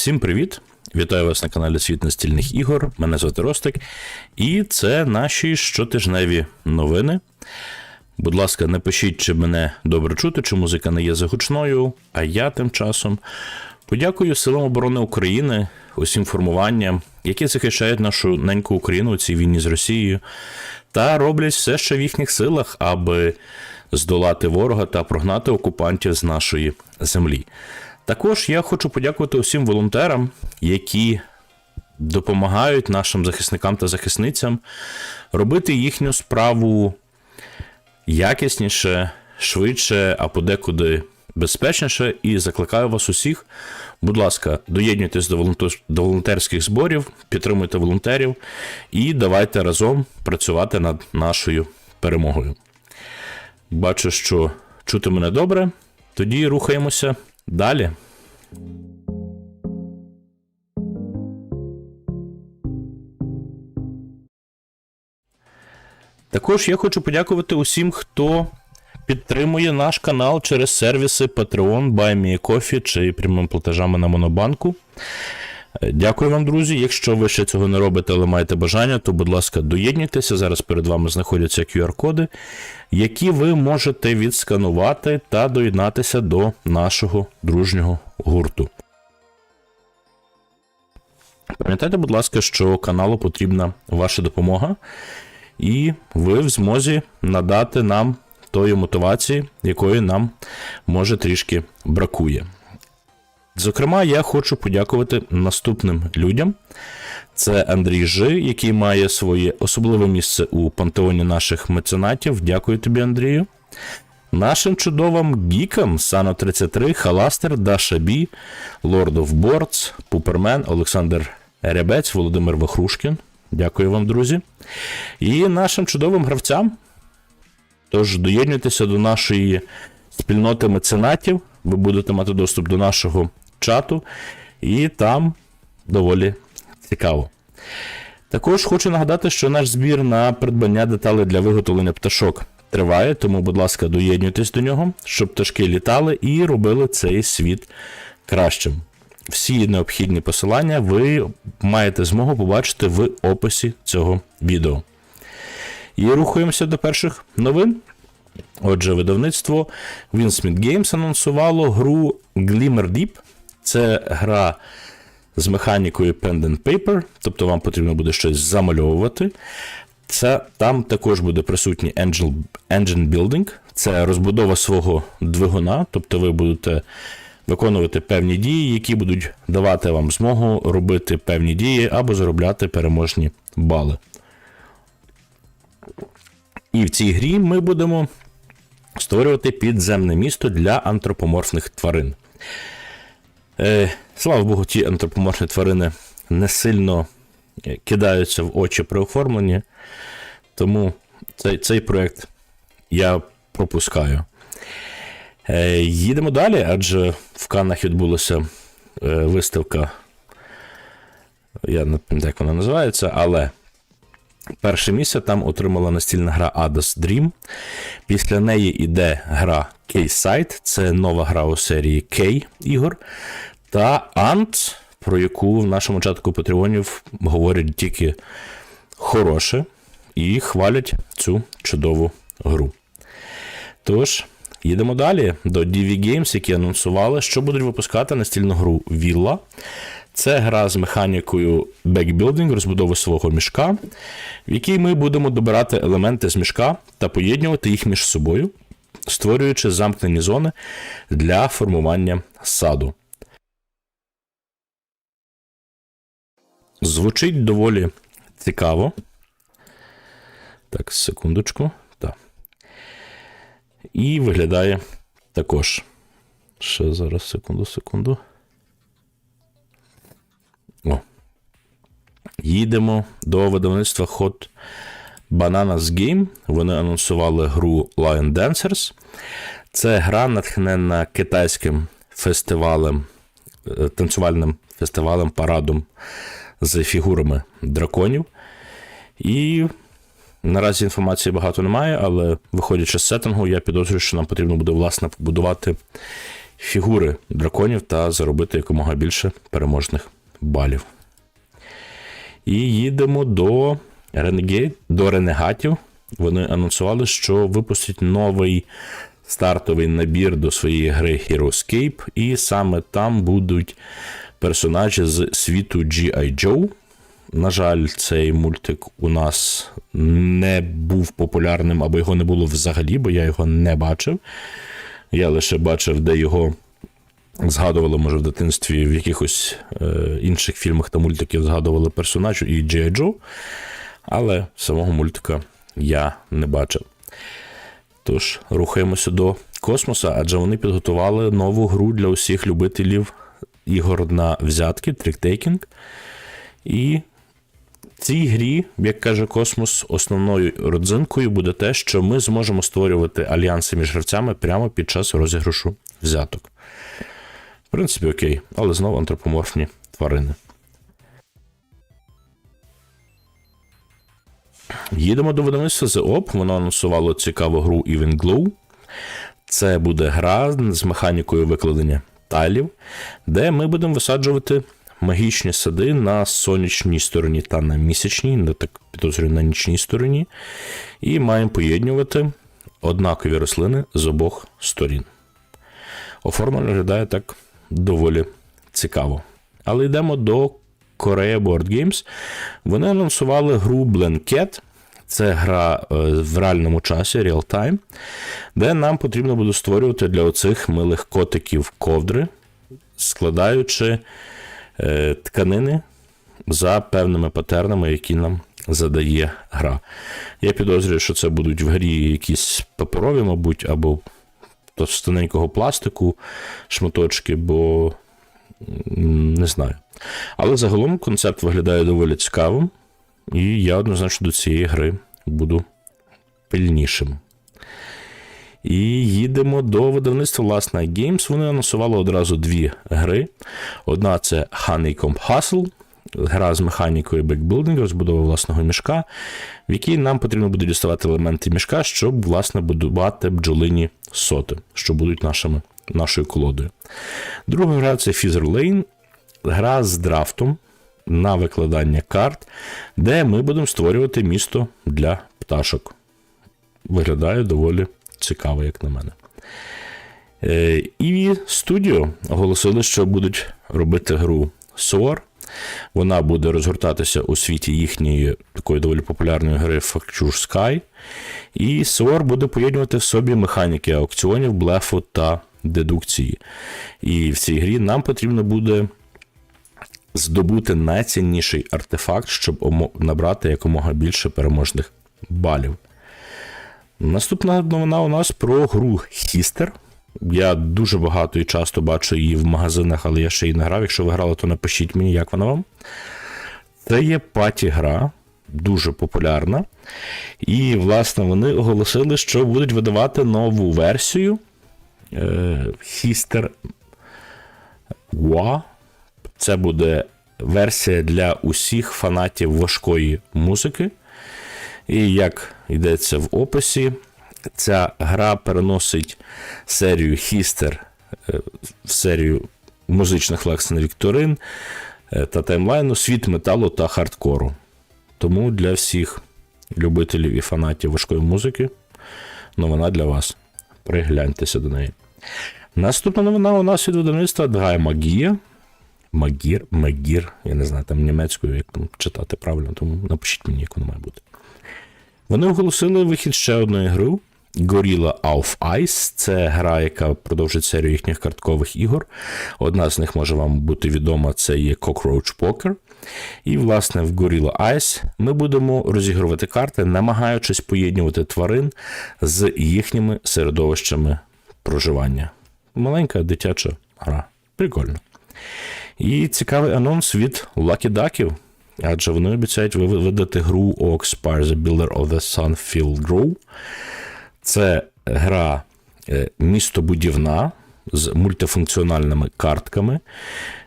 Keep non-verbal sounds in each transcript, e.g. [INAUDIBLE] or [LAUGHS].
Всім привіт! Вітаю вас на каналі Світ настільних ігор. Мене звати Ростик, і це наші щотижневі новини. Будь ласка, напишіть, чи мене добре чути, чи музика не є загучною. А я тим часом подякую Силам оборони України, усім формуванням, які захищають нашу неньку Україну у цій війні з Росією, та роблять все, що в їхніх силах, аби здолати ворога та прогнати окупантів з нашої землі. Також я хочу подякувати усім волонтерам, які допомагають нашим захисникам та захисницям робити їхню справу якісніше, швидше, а подекуди безпечніше. І закликаю вас усіх, будь ласка, доєднуйтесь до, волонтерських зборів, підтримуйте волонтерів і давайте разом працювати над нашою перемогою. Бачу, що чути мене добре. Тоді рухаємося далі. Також я хочу подякувати усім, хто підтримує наш канал через сервіси Patreon, BuyMeCoffee чи прямими платежами на Монобанку. Дякую вам, друзі. Якщо ви ще цього не робите, але маєте бажання, то, будь ласка, доєднуйтеся. Зараз перед вами знаходяться QR-коди, які ви можете відсканувати та доєднатися до нашого дружнього гурту. Пам'ятайте, будь ласка, що каналу потрібна ваша допомога, і ви в змозі надати нам тої мотивації, якої нам може трішки бракує. Зокрема, я хочу подякувати наступним людям. Це Андрій Жи, який має своє особливе місце у пантеоні наших меценатів. Дякую тобі, Андрію. Нашим чудовим гікам Сано 33, Халастер, Даша Бі, Lord of Boards, Пупермен, Олександр Рябець, Володимир Вахрушкін. Дякую вам, друзі. І нашим чудовим гравцям. Тож доєднуйтеся до нашої спільноти меценатів. Ви будете мати доступ до нашого чату, і там доволі цікаво. Також хочу нагадати, що наш збір на придбання деталей для виготовлення пташок триває, тому, будь ласка, доєднуйтесь до нього, щоб пташки літали і робили цей світ кращим. Всі необхідні посилання ви маєте змогу побачити в описі цього відео. І рухаємося до перших новин. Отже, видавництво Winsmith Games анонсувало гру Glimmer Deep. Це гра з механікою Pen and Paper, тобто вам потрібно буде щось замальовувати. Це, Там також буде присутній Engine, Engine Building, це розбудова свого двигуна, тобто ви будете виконувати певні дії, які будуть давати вам змогу робити певні дії або заробляти переможні бали. І в цій грі ми будемо створювати підземне місто для антропоморфних тварин. Е, Слава Богу, ті антропоморфні тварини не сильно е, кидаються в очі при оформленні, тому цей, цей проєкт я пропускаю. Е, Їдемо далі, адже в Каннах відбулася виставка. Я не пам'ятаю, як вона називається, але перше місце там отримала настільна гра Adas Dream. Після неї йде гра K-Site, це нова гра у серії K ігор. Та Ant, про яку в нашому чатку патреонів говорять тільки хороше, і хвалять цю чудову гру. Тож, їдемо далі до DV Games, які анонсували, що будуть випускати настільну гру Villa. Це гра з механікою бекбілдинг, розбудови свого мішка, в якій ми будемо добирати елементи з мішка та поєднувати їх між собою, створюючи замкнені зони для формування саду. Звучить доволі цікаво. Так, секундочку. Так. І виглядає також. Ще зараз, секунду, секунду. О. Їдемо до видавництва Hot Bananas Game. Вони анонсували гру Lion Dancers. Це гра, натхнена китайським фестивалем, е, танцювальним фестивалем, парадом з фігурами драконів. І наразі інформації багато немає, але виходячи з сеттингу, я підозрюю, що нам потрібно буде власне побудувати фігури драконів та заробити якомога більше переможних балів. І їдемо до, Renegade, до Ренегатів. Вони анонсували, що випустять новий стартовий набір до своєї гри Heroescape, і саме там будуть персонажі з світу G.I. Joe. На жаль, цей мультик у нас не був популярним, або його не було взагалі, бо я його не бачив. Я лише бачив, де його згадували, може, в дитинстві в якихось е, інших фільмах та мультиків згадували персонажів і G.I. Joe, але самого мультика я не бачив. Тож, рухаємося до космоса, адже вони підготували нову гру для усіх любителів ігор на взятки, тріктейкінг. І в цій грі, як каже Космос, основною родзинкою буде те, що ми зможемо створювати альянси між гравцями прямо під час розіграшу взяток. В принципі, окей, але знову антропоморфні тварини. Їдемо до видавництва The Op. Воно анонсувало цікаву гру Even Glow. Це буде гра з механікою викладення тайлів, де ми будемо висаджувати магічні сади на сонячній стороні та на місячній, не так підозрюю, на нічній стороні. І маємо поєднувати однакові рослини з обох сторін. Оформлення виглядає так доволі цікаво. Але йдемо до Korea Board Games. Вони анонсували гру Blanket. Це гра е, в реальному часі, real time, де нам потрібно буде створювати для оцих милих котиків ковдри, складаючи е, тканини за певними патернами, які нам задає гра. Я підозрюю, що це будуть в грі якісь паперові, мабуть, або товстененького пластику шматочки, бо не знаю. Але загалом концепт виглядає доволі цікавим, і я однозначно до цієї гри буду пильнішим. І їдемо до видавництва Night Games. Вони анонсували одразу дві гри. Одна це Honeycomb Hustle, гра з механікою бекбілдингу, розбудова власного мішка, в якій нам потрібно буде діставати елементи мішка, щоб, власне, будувати бджолині соти, що будуть нашими, нашою колодою. Друга гра це Feather Lane, гра з драфтом на викладання карт, де ми будемо створювати місто для пташок. Виглядає доволі цікаво, як на мене. Е, І студіо оголосили, що будуть робити гру SOAR. Вона буде розгортатися у світі їхньої такої доволі популярної гри Facture Sky. І SOAR буде поєднувати в собі механіки аукціонів, блефу та дедукції. І в цій грі нам потрібно буде здобути найцінніший артефакт, щоб набрати якомога більше переможних балів. Наступна новина у нас про гру Хістер. Я дуже багато і часто бачу її в магазинах, але я ще її не грав. Якщо ви грали, то напишіть мені, як вона вам. Це є паті-гра, дуже популярна. І, власне, вони оголосили, що будуть видавати нову версію е, Хістер Wa. Це буде версія для усіх фанатів важкої музики. І як йдеться в описі, ця гра переносить серію Хістер е, в серію музичних лекцій на Вікторин е, та таймлайну світ металу та хардкору. Тому для всіх любителів і фанатів важкої музики новина для вас. Пригляньтеся до неї. Наступна новина у нас від видавництва Драй Магія. Магір, Магір, я не знаю, там німецькою, як там читати правильно, тому напишіть мені, як воно має бути. Вони оголосили вихід ще одної гри Gorilla of Ice. Це гра, яка продовжить серію їхніх карткових ігор. Одна з них може вам бути відома, це є Cockroach Poker. І, власне, в Gorilla Ice ми будемо розігрувати карти, намагаючись поєднувати тварин з їхніми середовищами проживання. Маленька дитяча гра. Прикольно. І цікавий анонс від Lucky Duckів, адже вони обіцяють видати гру Ox Spire The Builder of the Sunfield Grow. Це гра е, містобудівна з мультифункціональними картками,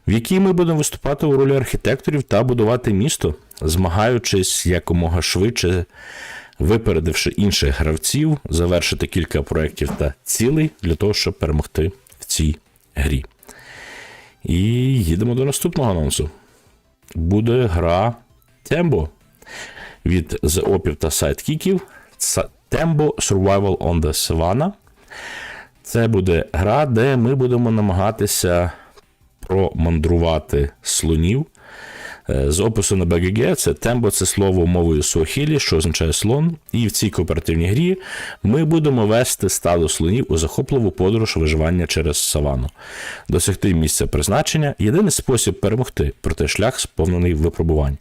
в якій ми будемо виступати у ролі архітекторів та будувати місто, змагаючись якомога швидше, випередивши інших гравців, завершити кілька проєктів та цілей для того, щоб перемогти в цій грі. І їдемо до наступного анонсу. Буде гра Tembo від The Opів та Sidekicів. Це Tembo Survival on the Savannah. Це буде гра, де ми будемо намагатися промандрувати слонів. Е, З опису на БГГ це тембо це слово мовою суахілі, що означає слон. І в цій кооперативній грі ми будемо вести стадо слонів у захопливу подорож виживання через савану, досягти місця призначення єдиний спосіб перемогти, проте шлях сповнений випробувань.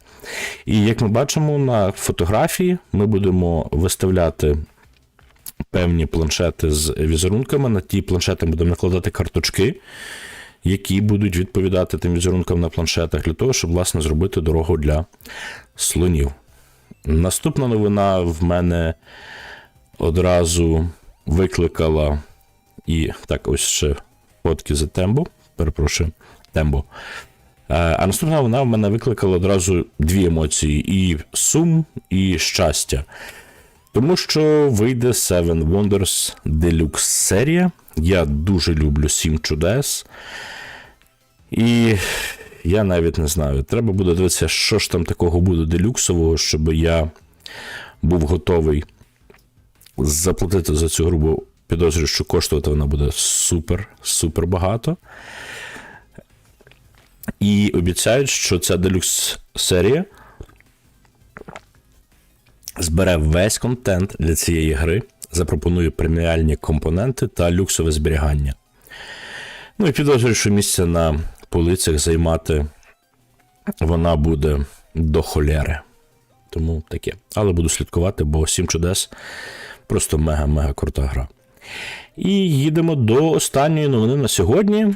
І як ми бачимо на фотографії, ми будемо виставляти певні планшети з візерунками. На ті планшети будемо накладати карточки, які будуть відповідати тим візерункам на планшетах, для того, щоб власне зробити дорогу для слонів. Наступна новина в мене одразу викликала і так, ось ще фотки за Тембо. Перепрошую, Тембо. Е, А наступна вона в мене викликала одразу дві емоції: і сум, і щастя. Тому що вийде Seven Wonders Deluxe серія. Я дуже люблю Сім чудес. І я навіть не знаю. Треба буде дивитися, що ж там такого буде делюксового, щоб я був готовий заплатити за цю гру, бо підозрюю, що коштувати вона буде супер, супер багато. І обіцяють, що ця делюкс серія збере весь контент для цієї гри, запропонує преміальні компоненти та люксове зберігання. Ну і підозрюю, що місце на полицях займати вона буде до холєри. Тому таке. Але буду слідкувати, бо сім чудес просто мега-мега крута гра. І їдемо до останньої новини на сьогодні.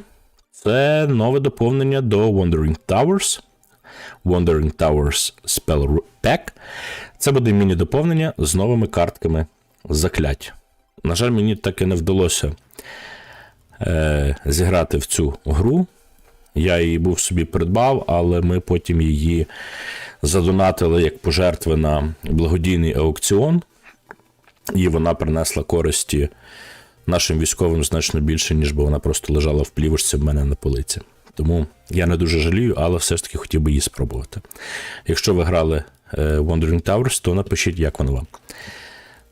Це нове доповнення до Wandering Towers. Wandering Towers Spell Pack. Це буде міні-доповнення з новими картками заклять. На жаль, мені так і не вдалося е, зіграти в цю гру. Я її був собі придбав, але ми потім її задонатили як пожертви на благодійний аукціон, і вона принесла користі нашим військовим значно більше, ніж би вона просто лежала в плівочці в мене на полиці. Тому я не дуже жалію, але все ж таки хотів би її спробувати. Якщо ви грали е, Wandering Towers, то напишіть, як воно вам.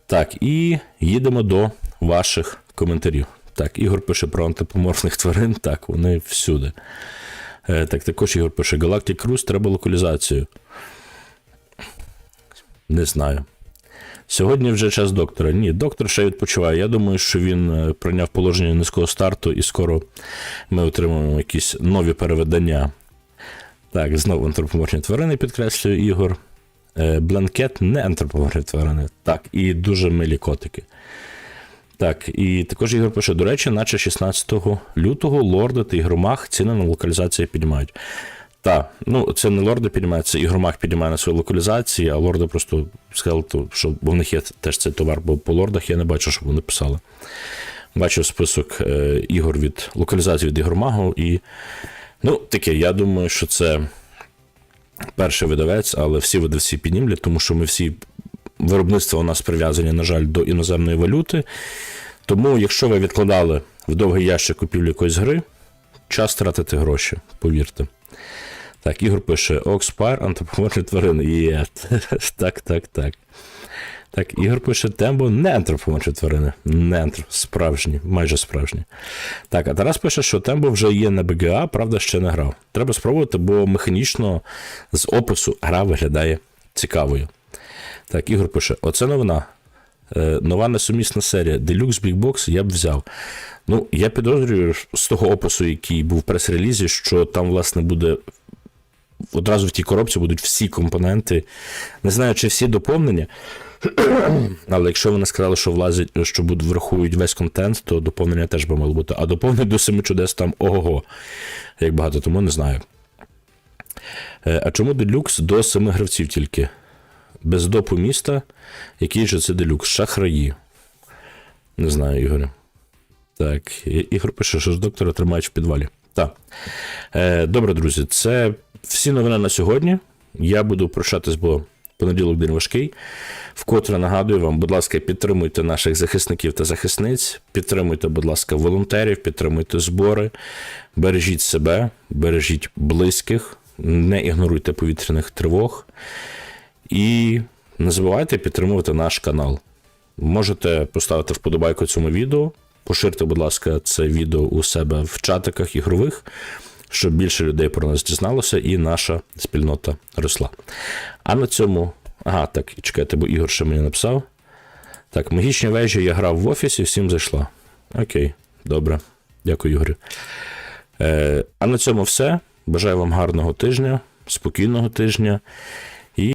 Так, і їдемо до ваших коментарів. Так, Ігор пише про антропоморфних тварин. Так, вони всюди. Е, Так, також Ігор пише: Galactic Cruise треба локалізацію. Не знаю. Сьогодні вже час доктора. Ні, доктор ще відпочиває. Я думаю, що він е, прийняв положення низького старту, і скоро ми отримаємо якісь нові переведення. Так, знову антропоморфні тварини, підкреслює Ігор. Е, Бланкет не антропоморфні тварини. Так, і дуже милі котики. Так, і також Ігор пише: до речі, наче 16 лютого лорди та ігромах ціни на локалізацію піднімають. Так, ну це не лорди піднімають, це ігромах піднімає на свої локалізації, а лорди просто сказали, що в них є теж цей товар, бо по лордах я не бачу, щоб вони писали. Бачив список е, ігор від локалізації від ігромагу, і ну, таке, я думаю, що це перший видавець, але всі видавці піднімлять, тому що ми всі виробництва у нас прив'язані, на жаль, до іноземної валюти. Тому, якщо ви відкладали в довгий ящик купівлю якоїсь гри, час тратити гроші, повірте. Так, Ігор пише: Окспайр, антропоморфні тварини. Є. [LAUGHS] Так, так, так. Так, Ігор пише Тембо не антропоморфні тварини. Не антроп, справжні, майже справжні. Так, а Тарас пише, що Тембо вже є на БГА, правда, ще не грав. Треба спробувати, бо механічно з опису гра виглядає цікавою. Так, Ігор пише: оце новина. Е, нова несумісна серія Deluxe Big Box я б взяв. Ну, я підозрюю з того опису, який був в прес-релізі, що там, власне, буде одразу в тій коробці будуть всі компоненти. Не знаю, чи всі доповнення. [CLEARS THROAT] Але якщо вони сказали, що влазять, що будуть врахують весь контент, то доповнення теж би мало бути. А доповнення до семи чудес там ого-го. Як багато, тому не знаю. Е, А чому делюкс до семи гравців тільки? Без допу міста. Який же це делюкс? Шахраї. Не знаю, Ігоре. Так, Ігор пише, що ж доктора тримають в підвалі. Так. Е, добре, друзі, це всі новини на сьогодні. Я буду прощатись, бо Понеділок день важкий. Вкотре нагадую вам, будь ласка, підтримуйте наших захисників та захисниць, підтримуйте, будь ласка, волонтерів, підтримуйте збори, бережіть себе, бережіть близьких, не ігноруйте повітряних тривог. І не забувайте підтримувати наш канал. Можете поставити вподобайку цьому відео, поширте, будь ласка, це відео у себе в чатиках ігрових, щоб більше людей про нас дізналося і наша спільнота росла. А на цьому. Ага, так, чекайте, бо Ігор ще мені написав. Так, магічні вежі я грав в офісі, всім зайшла. Окей, добре. Дякую, Ігорю. Е, а на цьому все. Бажаю вам гарного тижня, спокійного тижня.